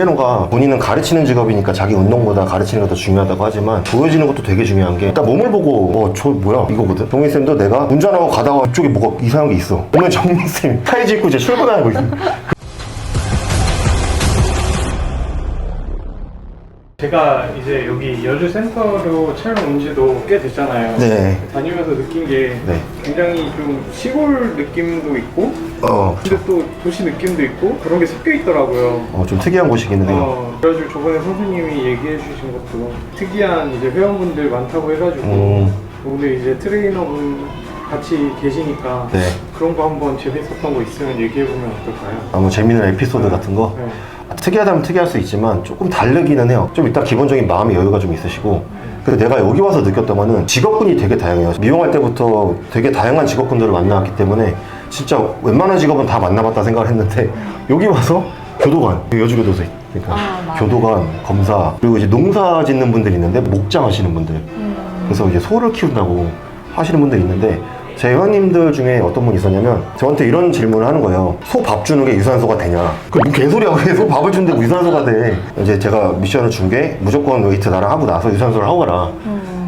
트레이너가 본인은 가르치는 직업이니까 자기 운동보다 가르치는 게 더 중요하다고 하지만 보여지는 것도 되게 중요한 게 일단 몸을 보고 어 저 뭐야 이거거든? 정민쌤도 내가 운전하고 가다가 이쪽에 뭐가 이상한 게 있어. 오늘 정민쌤 타이즈 입고 이제 출근하고 있어 제가 이제 여기 여주 센터로 촬영 온 지도 꽤 됐잖아요. 네. 다니면서 느낀 게 네. 굉장히 좀 시골 느낌도 있고 어, 근데 또 도시 느낌도 있고 그런 게 섞여 있더라고요. 어, 좀 특이한 곳이기는 해요 어, 그래가지고 저번에 선생님이 얘기해 주신 것도 특이한 이제 회원분들 많다고 해가지고 음. 오늘 이제 트레이너분 같이 계시니까 네 그런 거 한번 재밌었던 거 있으면 얘기해 보면 어떨까요? 아무 재밌는 에피소드 같은 거 네. 특이하다면 특이할 수 있지만 조금 다르기는 해요. 좀 일단 기본적인 마음의 여유가 좀 있으시고 그리고 내가 여기 와서 느꼈던 거는 직업군이 되게 다양해요. 미용할 때부터 되게 다양한 직업군들을 만나왔기 때문에 진짜 웬만한 직업은 다 만나봤다 생각을 했는데 여기 와서 교도관, 여주교도소 그러니까 아. 교도관, 검사 그리고 이제 농사 짓는 분들이 있는데 목장 하시는 분들 그래서 이제 소를 키운다고 하시는 분들이 있는데 제 회원님들 중에 어떤 분이 있었냐면 저한테 이런 질문을 하는 거예요. 소 밥 주는 게 유산소가 되냐? 그뭐 개소리야. 왜소 밥을 주는데 뭐 유산소가 돼? 이제 제가 미션을 준 게 무조건 웨이트 나랑 하고 나서 유산소를 하고 가라.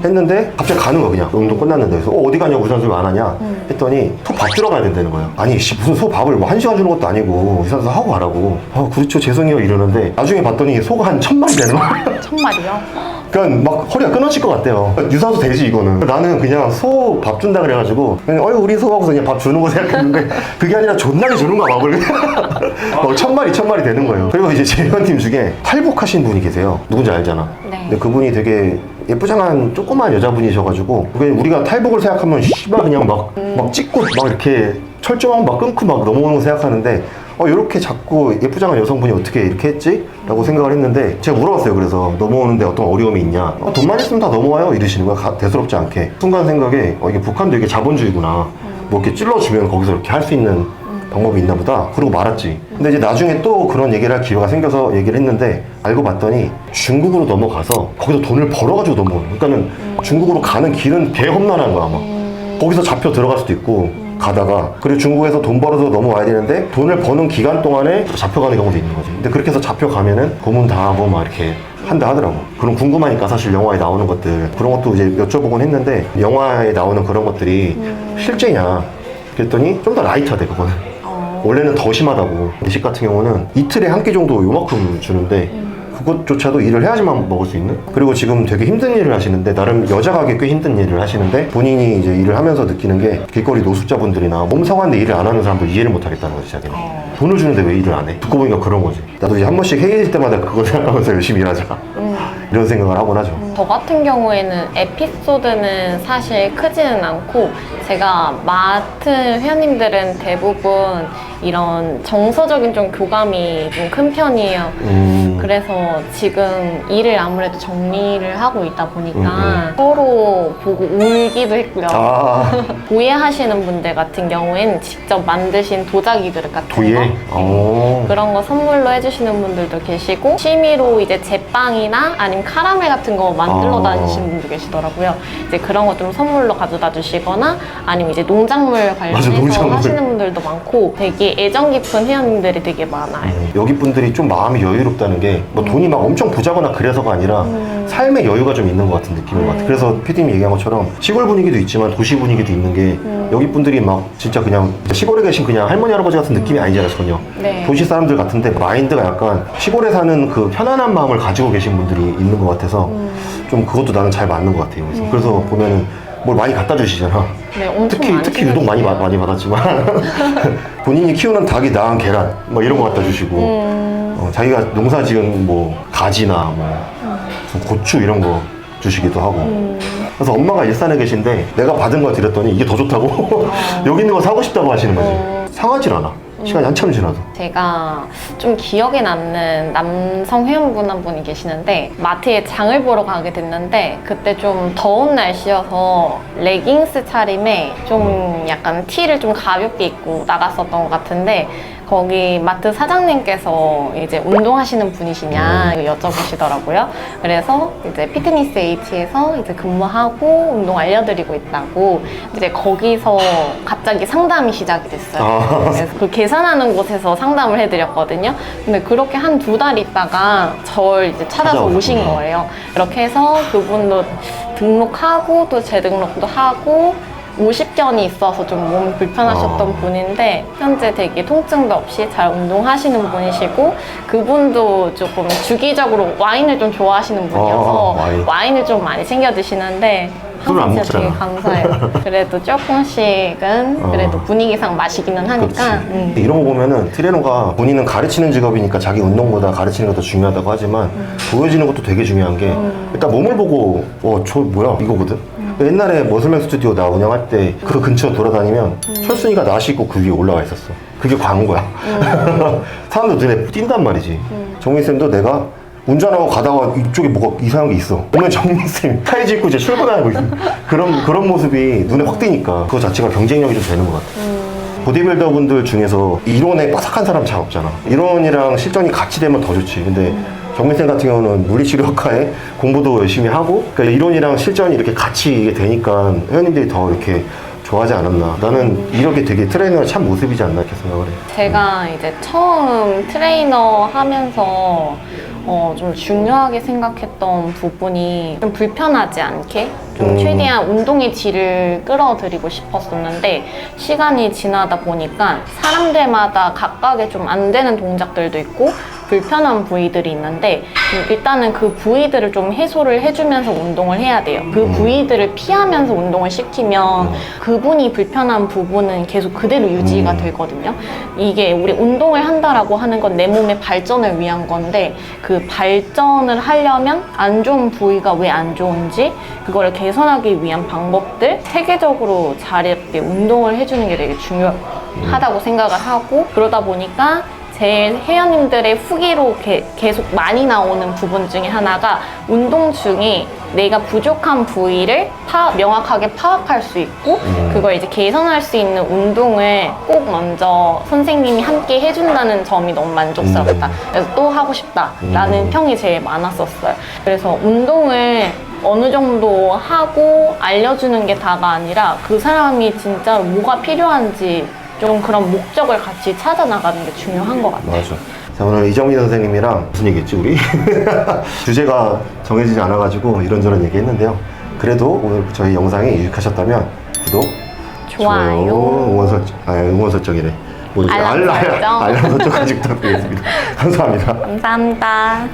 했는데 갑자기 가는 거야 그냥 운동 끝났는데 그래서 어, 어디 가냐고 유산소를 안 하냐 했더니 소밥 주러 가야 된다는 거예요 아니 씨, 무슨 소 밥을 뭐 한 시간 주는 것도 아니고 유산소 하고 가라고 아 그렇죠 죄송해요 이러는데 나중에 봤더니 소가 한천 마리 되는 거야 천마리요? 그냥 막 허리가 끊어질 것 같대요. 유산소 되지 이거는. 나는 그냥 소 밥 준다 그래가지고 그냥 어이 우리 소하고서 그냥 밥 주는 거 생각했는데 그게 아니라 존나게 주는 거야 밥을. 어, 천 마리 천 마리 되는 거예요. 그리고 이제 제 회원님 중에 탈북하신 분이 계세요. 누군지 알잖아. 네. 근데 그분이 되게 예쁘장한 조그만 여자분이셔가지고 그냥 우리가 탈북을 생각하면 씨발 그냥 막 막 찍고 막 이렇게 철조망 막 끊고 막 넘어오는 거 생각하는데 어 이렇게 자꾸 예쁘장한 여성분이 어떻게 이렇게 했지? 라고 생각을 했는데 제가 물어봤어요. 그래서 넘어오는데 어떤 어려움이 있냐? 어, 돈만 있으면 다 넘어와요. 이러시는 거야. 가- 대수롭지 않게. 순간 생각에 어, 이게 북한도 이게 자본주의구나. 뭐 이렇게 찔러주면 거기서 이렇게 할 수 있는 방법이 있나 보다. 그러고 말았지. 근데 이제 나중에 또 그런 얘기를 할 기회가 생겨서 얘기를 했는데 알고 봤더니 중국으로 넘어가서 거기서 돈을 벌어가지고 넘어오는 그러니까는 중국으로 가는 길은 개험난한 거야 아마. 거기서 잡혀 들어갈 수도 있고 가다가. 그리고 중국에서 돈 벌어서 넘어와야 되는데 돈을 버는 기간 동안에 잡혀가는 경우도 있는 거지. 근데 그렇게 해서 잡혀가면은 고문 당하고 막 이렇게 한다 하더라고. 그럼 궁금하니까 사실 영화에 나오는 것들 그런 것도 이제 여쭤보곤 했는데 영화에 나오는 그런 것들이 실제냐? 그랬더니 좀 더 라이트하대 그거는. 어. 원래는 더 심하다고. 외식 같은 경우는 이틀에 한 끼 정도 요만큼 주는데 그것조차도 일을 해야지만 먹을 수 있는? 그리고 지금 되게 힘든 일을 하시는데 나름 여자 가기 꽤 힘든 일을 하시는데 본인이 이제 일을 하면서 느끼는 게 길거리 노숙자분들이나 몸 성한데 일을 안 하는 사람들 이해를 못 하겠다는 거지 자기는. 어. 돈을 주는데 왜 일을 안 해? 듣고 보니까 그런 거지. 나도 이제 한 번씩 회의일 때마다 그거 생각하면서 열심히 일하자. 이런 생각을 하곤 하죠 저 같은 경우에는 에피소드는 사실 크지는 않고 제가 맡은 회원님들은 대부분 이런 정서적인 좀 교감이 좀 큰 편이에요. 음, 그래서 지금 일을 아무래도 정리를 하고 있다 보니까 음, 서로 보고 울기도 했고요. 아 도예하시는 분들 같은 경우에는 직접 만드신 도자기 그릇 같은 거 도예? 어. 그런 거 선물로 해주시는 분들도 계시고 취미로 이제 제빵이나 아니면 카라멜 같은 거 만들러 아. 다니시는 분도 계시더라고요. 이제 그런 거좀 선물로 가져다 주시거나 아니면 이제 농작물 관련해서 농작물. 하시는 분들도 많고 되게 애정 깊은 회원님들이 되게 많아요. 음, 여기 분들이 좀 마음이 여유롭다는 게 뭐 돈이 막 엄청 부자거나 그래서가 아니라 삶의 여유가 좀 있는 것 같은 느낌인 것 같아요. 그래서 피디님이 얘기한 것처럼 시골 분위기도 있지만 도시 분위기도 있는 게 여기 분들이 막 진짜 그냥 시골에 계신 그냥 할머니 할아버지 같은 느낌이 아니잖아요 전혀. 네. 도시 사람들 같은데 마인드가 약간 시골에 사는 그 편안한 마음을 가지고 계신 분들이 있는 것 같아서 좀 그것도 나는 잘 맞는 것 같아요. 그래서, 그래서 보면은 뭘 많이 갖다 주시잖아. 네, 엄청 특히 많이 특히 유독 많이 받- 많이 받았지만 본인이 키우는 닭이 낳은 계란 뭐 이런 거 갖다 주시고 음. 어, 자기가 농사 지은 뭐 가지나 뭐 고추 이런 거 주시기도 하고. 음. 그래서 엄마가 일산에 계신데 내가 받은 걸 드렸더니 이게 더 좋다고. 여기 있는 거 사고 싶다고 하시는 거지. 어. 상하질 않아. 시간이 한참 지나도. 제가 좀 기억에 남는 남성 회원분 한 분이 계시는데 마트에 장을 보러 가게 됐는데 그때 좀 더운 날씨여서 레깅스 차림에 좀 약간 티를 좀 가볍게 입고 나갔었던 것 같은데 거기 마트 사장님께서 이제 운동하시는 분이시냐 여쭤보시더라고요. 그래서 이제 피트니스 H에서 이제 근무하고 운동 알려드리고 있다고 이제 거기서 갑자기 상담이 시작이 됐어요. 아. 그래서 그 계산하는 곳에서 상담을 해드렸거든요. 근데 그렇게 한 두 달 있다가 절 이제 찾아서. 오신 거예요. 이렇게 해서 그분도 등록하고 또 재등록도 하고 50견이 있어서 좀 몸이 불편하셨던 아. 분인데 현재 되게 통증도 없이 잘 운동하시는 분이시고 그분도 조금 주기적으로 와인을 좀 좋아하시는 분이어서 아, 와인. 와인을 좀 많이 챙겨 드시는데 술을 안 항상 진짜 되게 먹잖아. 감사해요. 그래도 조금씩은 그래도 어. 분위기상 마시기는 그렇지. 하니까 음. 이런 거 보면은 트레이너가 본인은 가르치는 직업이니까 자기 운동보다 가르치는 게 더 중요하다고 하지만 음. 보여지는 것도 되게 중요한 게 일단 몸을 보고 어 저 뭐야 이거거든. 음. 옛날에 머슬맨 스튜디오 나 운영할 때 그 근처 돌아다니면 음. 철순이가 나시 입고 그 위에 올라와 있었어. 그게 광고야. 음. 사람들 눈에 띈단 말이지. 정민 쌤도 내가 운전하고 가다가 이쪽에 뭐가 이상한 게 있어. 보면 정민 쌤 타이즈 입고 이제 출근하고 있어. 그런 그런 모습이 눈에 확 띄니까 그거 자체가 경쟁력이 좀 되는 것 같아. 보디빌더 분들 중에서 이론에 빠삭한 사람 잘 없잖아. 이론이랑 실전이 같이 되면 더 좋지. 근데 정민쌤 같은 경우는 물리치료학과에 공부도 열심히 하고 그러니까 이론이랑 실전이 이렇게 같이 이게 되니까 회원님들이 더 이렇게 좋아하지 않았나. 나는 이렇게 되게 트레이너의 참 모습이지 않나 이렇게 생각을 해. 제가 이제 처음 트레이너 하면서 어, 좀 중요하게 생각했던 부분이 좀 불편하지 않게 좀 음. 최대한 운동의 질을 끌어들이고 싶었었는데 시간이 지나다 보니까 사람들마다 각각의 좀 안 되는 동작들도 있고 불편한 부위들이 있는데 음, 일단은 그 부위들을 좀 해소를 해주면서 운동을 해야 돼요. 그 부위들을 피하면서 운동을 시키면 그분이 불편한 부분은 계속 그대로 유지가 음. 되거든요. 이게 우리 운동을 한다라고 하는 건 내 몸의 발전을 위한 건데 그 발전을 하려면 안 좋은 부위가 왜 안 좋은지 그거를 개선하기 위한 방법들 체계적으로 잘 이렇게 운동을 해주는 게 되게 중요하다고 생각을 하고 그러다 보니까 제 회원님들의 후기로 게- 계속 많이 나오는 부분 중에 하나가 운동 중에 내가 부족한 부위를 파- 명확하게 파악할 수 있고 그걸 이제 개선할 수 있는 운동을 꼭 먼저 선생님이 함께 해준다는 점이 너무 만족스럽다. 그래서 또 하고 싶다라는 음. 평이 제일 많았었어요. 그래서 운동을 어느 정도 하고 알려주는 게 다가 아니라 그 사람이 진짜 뭐가 필요한지 좀 그런 목적을 같이 찾아 나가는 게 중요한 것 같아요. 맞아. 자, 오늘 이정민 선생님이랑 무슨 얘기했지, 우리? 주제가 정해지지 않아가지고 이런저런 얘기 했는데요. 그래도 오늘 저희 영상이 유익하셨다면 구독, 좋아요. 응원 설정, 아, 응원 설정이래. 뭐지? 알람 설정. 알람 설정까지 부탁드리겠습니다. 감사합니다. 감사합니다.